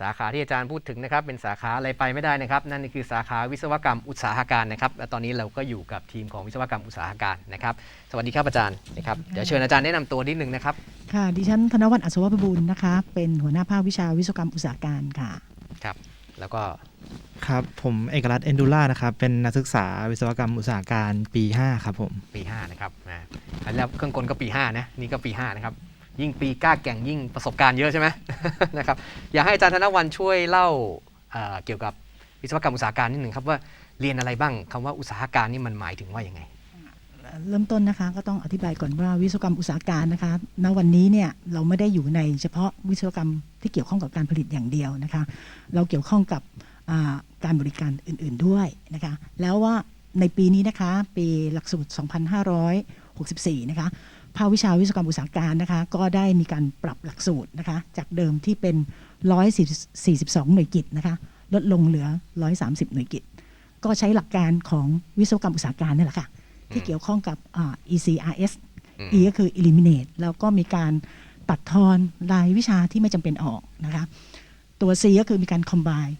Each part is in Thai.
สาขาที่อาจารย์พูดถึงนะครับ เป็นสาขาอะไรไปไม่ได้นะครับ นั่นคือสาขาวิศวกรรมอุตสาหการนะครับและตอนนี้เราก็อยู่กับทีมของวิศวกรรมอุตสาหการนะครับ สวัสดีครับอาจารย์นะครับเดี๋ยวเชิญอาจารย์แนะนำตัวนิดนึงนะครับค่ะดิฉันธนวัฒน์อัศวประบูลนะคะ เป็นหัวหน้าภาควิชาวิศวกรรมอุตสาหการค่ะครับ แล้วก็ครับผมเอกรัตน์เอนดูล่านะครับเป็นนักศึกษาวิศวกรรมอุตสาหการปี 5 ครับผมปี5นะครับนะอันแล้วเครื่องกลก็ปี5นะนี่ก็ปี5นะครับ ยิ่งปีกล้าแก่งยิ่งประสบการณ์เยอะใช่ไหมนะครับอยากให้อาจารย์ธนวันช่วยเล่าเอ่อเกี่ยวกับวิศวกรรมอุตสาหการนิดหนึ่งครับว่าเรียนอะไรบ้างคำว่าอุตสาหการนี่มันหมายถึงว่าอย่างไง เริ่มต้นนะคะก็ต้องอธิบายก่อนว่าวิศวกรรมอุตสาหการนะคะณวันนี้เนี่ยเราไม่ได้อยู่ในเฉพาะวิศวกรรมที่เกี่ยวข้องกับการผลิตอย่างเดียวนะคะเราเกี่ยวข้องกับการบริการอื่น ๆด้วยนะคะแล้วว่าในปีนี้นะคะ ปีหลักสูตร 2564 นะคะ ภาควิชาวิศวกรรมอุตสาหการนะคะ ก็ได้มีการปรับหลักสูตรนะคะ จากเดิมที่เป็น 142 หน่วยกิจนะคะ ลดลงเหลือ 130 หน่วยกิจ ก็ใช้หลักการของวิศวกรรมอุตสาหการนี่แหละค่ะ ที่เกี่ยวข้องกับอ่า ECRS อืม E ก็คือ eliminate แล้วก็มีการตัดทอนรายวิชาที่ไม่จำเป็นออกนะคะ ตัว C ก็คือมีการ combine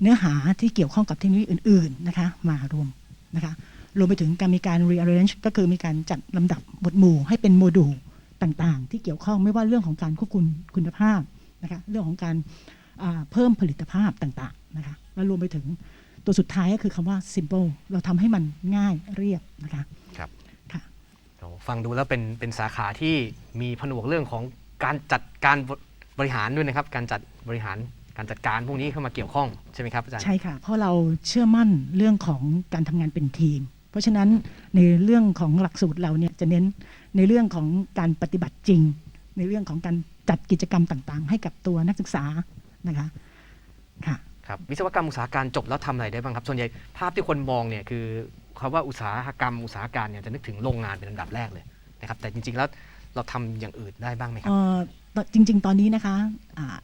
เนื้อหาที่เกี่ยวข้องกับเทคโนโลยีอื่น ๆ นะคะ มารวมนะคะ รวมไปถึงการมีการ rearrange ก็คือมีการจัดลำดับหมวดหมู่ให้เป็นโมดูลต่างๆ ที่เกี่ยวข้องไม่ว่าเรื่องของการควบคุมคุณภาพนะคะเรื่องของการอ่าเพิ่มผลิตภาพต่างๆนะคะแล้วรวมไปถึงตัวสุดท้ายก็คือคำว่า simple เราทำให้มันง่ายเรียบนะคะครับค่ะโอ้ฟังดูแล้วเป็นเป็นสาขาที่มีผนวกเรื่องของการจัดการบริหารด้วยนะครับ การจัดบริหารการจัดการพวกนี้เข้ามาเกี่ยวข้องใช่ไหมครับอาจารย์ใช่ค่ะเพราะเราเชื่อมั่นเรื่องของการทำงานเป็นทีมเพ ราะฉะนั้นในเรื่องของหลักสูตรเราเนี่ยจะเน้นในเรื่องของการปฏิบัติจริง ในเรื่องของการจัดกิจกรรมต่างๆ ให้กับตัวนักศึกษานะคะค่ะครับวิศวกรรมอุตสาหการจบแล้วทำอะไรได้บ้างครับ ส่วนใหญ่ภาพที่คนมองเนี่ยคือคำว่าอุตสาหกรรมอุตสาหการเนี่ยจะนึกถึงโรงงานเป็นอันดับแรกเลยนะครับแต่จริงๆแล้วเราทำอย่างอื่นได้บ้างไหมครับเอ่อตจริง ๆ ตอนนี้นะคะอ่า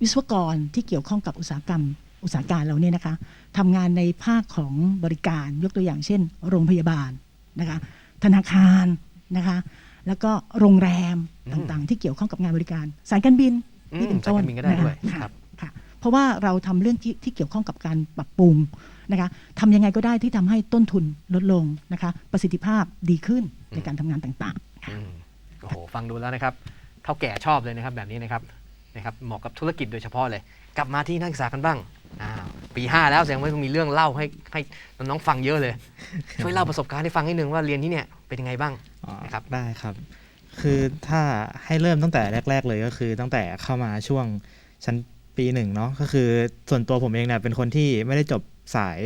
วิศวกรที่เกี่ยวข้องกับอุตสาหกรรม อุตสาหการเราเนี่ยนะคะทำงานในภาคของบริการยกตัวอย่างเช่น โรงพยาบาลนะคะธนาคารนะคะแล้วก็โรงแรมอืมต่างๆ ที่เกี่ยวข้องกับงานบริการ สายการบินอืมนี่เป็นต้นสายการบินก็ได้ด้วยนะคะครับค่ะเพราะว่าเราทำเรื่องที่ที่เกี่ยวข้องกับการปรับปรุงนะคะทำยังไงก็ได้ที่ทำให้ต้นทุนลดลงนะคะประสิทธิภาพดีขึ้นในการทำงานต่างๆค่ะอืมโอ้โหฟังดูแล้วนะครับเท่าแก่ชอบเลยนะครับแบบนี้นะครับนะครับเหมาะกับธุรกิจโดยเฉพาะเลย กลับมาที่นักศึกษากันบ้าง อ้าวปี5แล้วแสดงว่าต้องมีเรื่องเล่าให้ให้น้องๆฟังเยอะเลย ช่วยเล่าประสบการณ์ให้ฟังนิดนึงว่าเรียนที่เนี่ยเป็นยังไงบ้างอ๋อนะครับได้ครับ คือถ้าให้เริ่มตั้งแต่แรก ๆ เลยก็คือตั้งแต่เข้ามาช่วงชั้นปีหนึ่งเนาะก็คือส่วนตัวผมเองเนี่ยเป็นคนที่ไม่ได้จบสาย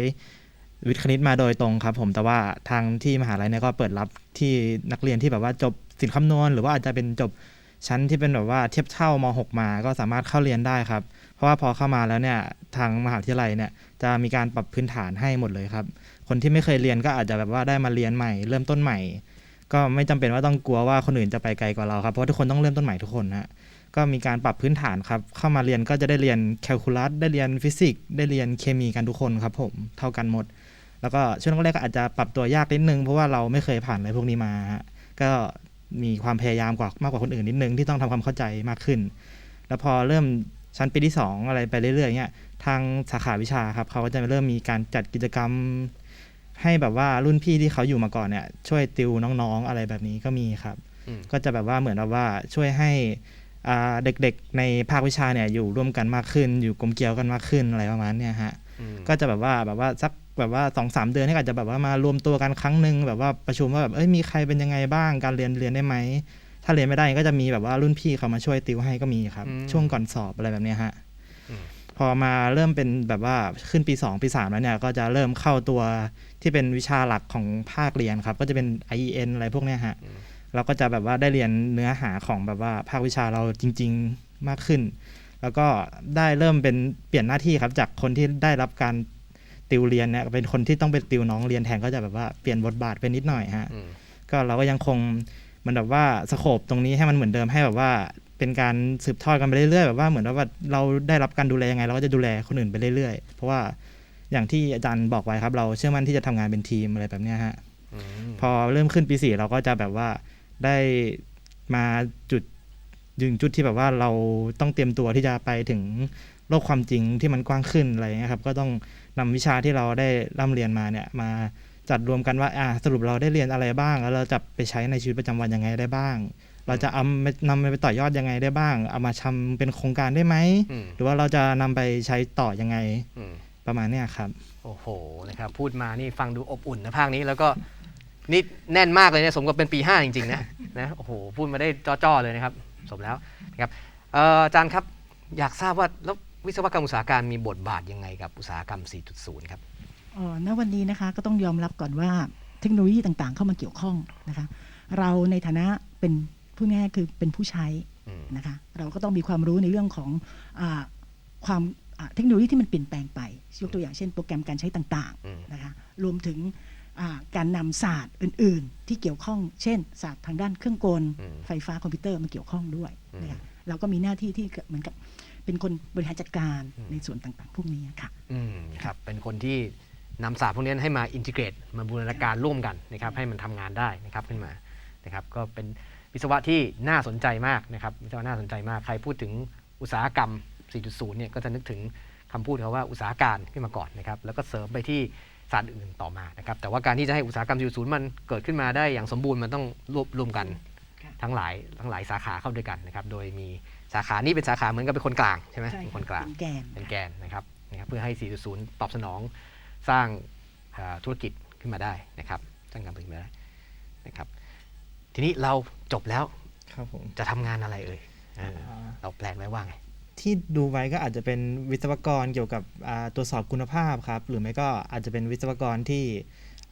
วิทย์คณิตมาโดยตรงครับ ผมแต่ว่าทางที่มหาลัยเนี่ยก็เปิดรับที่นักเรียนที่แบบว่าจบศิลป์คำนวณ หรือว่าอาจจะเป็นจบชั้นที่เป็นแบบว่าเทียบเท่าม 6 มา ก็สามารถเข้าเรียนได้ครับ เพราะว่าพอเข้ามาแล้วเนี่ยทางมหาวิทยาลัยเนี่ยจะมีการปรับพื้นฐานให้หมดเลยครับ คนที่ไม่เคยเรียนก็อาจจะแบบว่าได้มาเรียนใหม่ เริ่มต้นใหม่ ก็ไม่จำเป็นว่าต้องกลัวว่าคนอื่นจะไปไกลกว่าเราครับเพราะทุกคนต้องเริ่มต้นใหม่ทุกคนฮะก็มีการปรับพื้นฐานครับ เข้ามาเรียนก็จะได้เรียนแคลคูลัสได้เรียนฟิสิกส์ได้เรียนเคมีกันทุกคนครับผมเท่ากันหมด แล้วก็ช่วงแรกก็อาจจะปรับตัวยากนิดนึงเพราะว่าเราไม่เคยผ่านอะไรพวกนี้มา ก็มีความพยายามกว่ามากกว่าคนอื่นนิดนึงที่ต้องทำความเข้าใจมากขึ้น แล้วพอเริ่ม ชั้นปีที่สองอะไรไปเรื่อยๆเนี่ยทางสาขาวิชาครับเขาก็จะเริ่มมีการจัดกิจกรรม ให้แบบว่ารุ่นพี่ที่เขาอยู่มาก่อนเนี่ย ช่วยติวน้องๆอะไรแบบนี้ก็มีครับอืมก็จะแบบว่าเหมือนแบบว่าช่วยให้อ่าเด็กๆในภาควิชาเนี่ยอยู่ร่วมกันมากขึ้น อยู่กลมเกลียวกันมากขึ้นอะไรประมาณเนี้ยฮะอืมก็จะแบบว่าแบบว่าสักแบบว่าสองสามเดือนนี่อาจจะแบบว่ามารวมตัวกันครั้งหนึ่งแบบว่าประชุมว่าแบบเอ้ยมีใครเป็นยังไงบ้างการเรียนเรียนได้ไหม ถ้าเรียนไม่ได้ก็จะมีแบบว่ารุ่นพี่เขามาช่วยติวให้ก็มีครับอืมช่วงก่อนสอบอะไรแบบเนี้ยฮะอืมพอมาเริ่มเป็นแบบว่าขึ้นปี 2 ปี 3 แล้วเนี่ย ก็จะเริ่มเข้าตัวที่เป็นวิชาหลักของภาคเรียนครับ ก็จะเป็น IEN อะไรพวกเนี้ยฮะอืมเราก็จะแบบว่าได้เรียนเนื้อหาของแบบว่าภาควิชาเราจริง ๆมากขึ้น แล้วก็ได้เริ่มเป็นเปลี่ยนหน้าที่ครับ จากคนที่ได้รับการติวเรียนเนี่ยเป็นคนที่ต้องเป็นติวน้องเรียนแทนก็จะแบบว่าเปลี่ยนบทบาทไปนิดหน่อยฮะอืมก็เราก็ยังคง มันแบบว่าสโคปตรงนี้ให้มันเหมือนเดิมให้แบบว่าเป็นการสืบทอดกันไปเรื่อยๆแบบว่าเหมือนว่าเราได้รับการดูแลยังไง เราก็จะดูแลคนอื่นไปเรื่อยๆ เพราะว่าอย่างที่อาจารย์บอกไว้ครับ เราเชื่อมั่นที่จะทำงานเป็นทีมอะไรแบบเนี้ยฮะอืมพอเริ่มขึ้นปีสี่เราก็จะแบบว่าได้มาจุดถึงจุดที่แบบว่าเราต้องเตรียมตัวที่จะไปถึงโลกความจริงที่มันกว้างขึ้นอะไรเงี้ยครับ ก็ต้องนำวิชาที่เราได้ร่ำเรียนมาเนี่ยมา จัดรวมกันว่าอ่าสรุปเราได้เรียนอะไรบ้าง แล้วเราจะไปใช้ในชีวิตประจำวันยังไงได้บ้าง เราจะเอานำไปต่อยอดยังไงได้บ้าง เอามาทำเป็นโครงการได้ไหมอืมหรือว่าเราจะนำไปใช้ต่อยังไงอืมประมาณเนี้ยครับ โอ้โหนะครับ พูดมานี่ฟังดูอบอุ่นนะภาคนี้แล้วก็นี่แน่นมากเลยเนี่ยสมกับเป็นปี 5 จริงๆนะนะโอ้โหพูดมาได้จ้อๆเลยนะครับ สมแล้วนะครับเอ่ออาจารย์ครับอยากทราบว่าแล้ววิศวกรรมอุตสาหการมีบทบาทยังไงกับอุตสาหกรรม 4.0 ครับเอ่อณวันนี้นะคะก็ต้องยอมรับก่อนว่าเทคโนโลยีต่างๆ เข้ามาเกี่ยวข้องนะคะ เราในฐานะเป็นผู้ง่ายๆคือเป็นผู้ใช้อืมนะคะ เราก็ต้องมีความรู้ในเรื่องของอาความอ่าเทคโนโลยีที่มันเปลี่ยนแปลงไปยกตัวอย่างเช่นโปรแกรมการใช้ต่างอืมๆนะคะรวมถึงอ่าการนำศาสตร์อื่น ๆ ที่เกี่ยวข้อง เช่น ศาสตร์ทางด้านเครื่องกลอืมไฟฟ้าคอมพิวเตอร์มาเกี่ยวข้องด้วยอืมนะคะเราก็มีหน้าที่ที่เหมือนกับเป็นคนบริหารจัดการอืมในส่วนต่างๆ พวกนี้ค่ะอืมครับเป็นคนที่ นำศาสตร์พวกนี้ให้มาอินทิเกรตมาบูรณาการร่วมกันนะครับให้มันทำงานได้นะครับขึ้นมานะครับก็เป็นวิศวะที่น่าสนใจมากนะครับวิศวะน่าสนใจมากใครพูดถึงอุตสาหกรรม 4.0 เนี่ยก็จะนึกถึงคำพูดเขาว่าอุตสาหการขึ้นมาก่อนนะครับแล้วก็เสริมไปที่ศาสตร์อื่นต่อมานะครับแต่ว่าการที่จะให้อุตสาหกรรม 4.0 มันเกิดขึ้นมาได้อย่างสมบูรณ์มันต้องรวบรวมกันค่ะทั้งหลายทั้งหลายสาขาเข้าด้วยกันนะครับโดยมีสาขานี่เป็นสาขาเหมือนกับเป็นคนกลางใช่ไหมเป็นคนกลางเป็นแกนเป็นแกนนะครับนะครับเพื่อให้ 4.0 ตอบสนอง สร้างเอ่อธุรกิจขึ้นมาได้นะครับสร้างการผลิตขึ้นมาได้นะครับ ทีนี้เราจบแล้วครับผมจะทำงานอะไรเอ่ยเออเราแปลนไว้ว่าไงที่ดูไว้ก็อาจจะเป็นวิศวกรเกี่ยวกับอ่าตรวจสอบคุณภาพครับ หรือไม่ก็อาจจะเป็นวิศวกรที่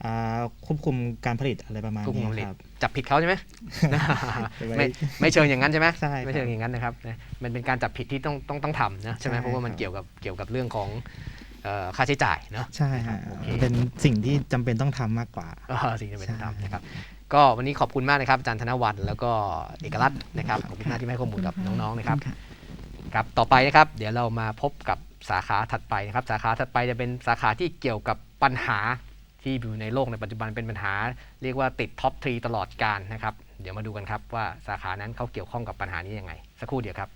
อ่าควบคุมการผลิตอะไรประมาณควบคุมนี้การผลิตครับจับผิดเขาใช่ไหมไว้ไม่ไม่เชิงอย่างนั้นใช่ไหมใช่ครับไม่เชิงอย่างนั้นนะครับนะมันเป็นการจับผิดที่ต้องต้องต้องทำนะใช่ไหมใช่เพราะว่ามันครับเกี่ยวกับเกี่ยวกับเรื่องของเอ่อ ค่าใช้จ่ายเนอะใช่ฮะโอเคเป็นสิ่งที่จำเป็นต้องทำมากกว่าเออสิ่งที่เป็นต้องใช่ทำนะครับก็วันนี้ขอบคุณมากนะครับอาจารย์ธนวัฒน์แล้วก็เอกลักษณ์นะครับขอบคุณมากที่ให้ข้อมูลกับน้องๆนะครับขณครับต่อไปนะครับ เดี๋ยวเรามาพบกับสาขาถัดไปนะครับ สาขาถัดไปจะเป็นสาขาที่เกี่ยวกับปัญหาที่อยู่ในโลกในปัจจุบันเป็นปัญหา เรียกว่าติดท็อปทรีตลอดการนะครับ เดี๋ยวมาดูกันครับว่าสาขานั้นเขาเกี่ยวข้องกับปัญหานี้ยังไง สักครู่เดียวครับ